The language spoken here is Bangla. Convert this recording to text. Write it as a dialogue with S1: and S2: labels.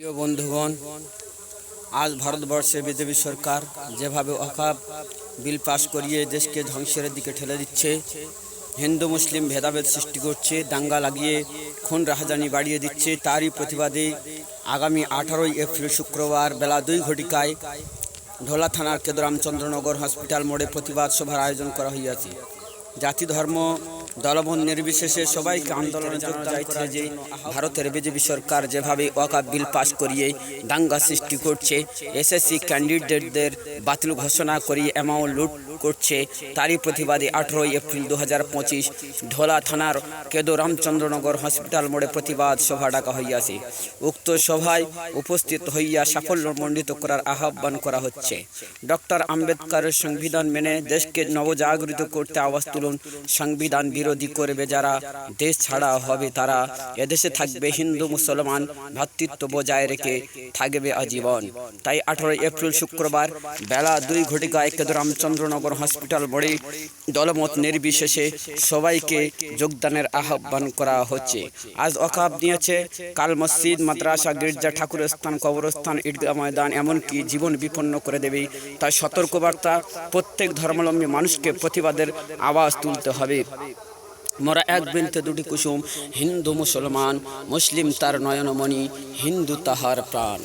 S1: প্রিয় বন্ধুগণ, আজ ভারতবর্ষে বিজেপি সরকার যেভাবে অকাপ বিল পাস করিয়ে দেশকে ধ্বংসের দিকে ঠেলে দিচ্ছে, হিন্দু, মুসলিম ভেদাভেদ সৃষ্টি করছে, দাঙ্গা লাগিয়ে খুন রাহাজানি বাড়িয়ে দিচ্ছে, তারই প্রতিবাদে আগামী আঠারোই এপ্রিল শুক্রবার বেলা দুই ঘটিকায় ঢোলা থানার কেদরামচন্দ্রনগর হসপিটাল মোড়ে প্রতিবাদ সভার আয়োজন করা হইয়াছে। জাতি, ধর্ম দলবন্ধ নির্বিশেষে সবাইকে আন্দোলনে যোগ চাইছে যে ভারতের বিজেপি সরকার যেভাবে ওয়াকা বিল পাশ করিয়ে দাঙ্গা সৃষ্টি করছে, এসএসসি ক্যান্ডিডেটদের বাতিল ঘোষণা করিয়ে অ্যামাউন্ট লুট করছে, তারই প্রতিবাদে আঠেরোই এপ্রিল দু ঢোলা থানার কেদো রামচন্দ্রনগর হসপিটাল মোড়ে প্রতিবাদ সভা ডাকা হইয়াছে। উক্ত সভায় উপস্থিত হইয়া সাফল্যমণ্ডিত করার আহ্বান করা হচ্ছে। ডক্টর আম্বেদকরের সংবিধান মেনে দেশকে নবজাগরিত করতে আওয়াজ তুলুন, সংবিধান বিরোধী করবে যারা। দেশ ছাড়া হবে তারা। এদেশে থাকবে হিন্দু, মুসলমান ভ্রাতৃত্ব বজায় রেখে থাকবে আজীবন। তাই আঠারোই এপ্রিল শুক্রবার বেলা দুই ঘটিকায় কেদু রামচন্দ্রনগর হসপিটাল মোড়ে দলমত নির্বিশেষে সবাইকে যোগদানের আহ্বান করা হচ্ছে। আজ অকাব নিয়েছে কাল মসজিদ, মাদ্রাসা, গির্জা ঠাকুরস্থান কবরস্থান, ঈদগাহ ময়দান, এমনকি জীবন বিপন্ন করে দেবে। তাই সতর্কবার্তা, প্রত্যেক ধর্মাবলম্বী মানুষকে প্রতিবাদের আওয়াজ তুলতে হবে। মোরা এক বৃন্তে দুটি কুসুম হিন্দু মুসলমান মুসলিম তার নয়নমণি হিন্দু তাহার প্রাণ।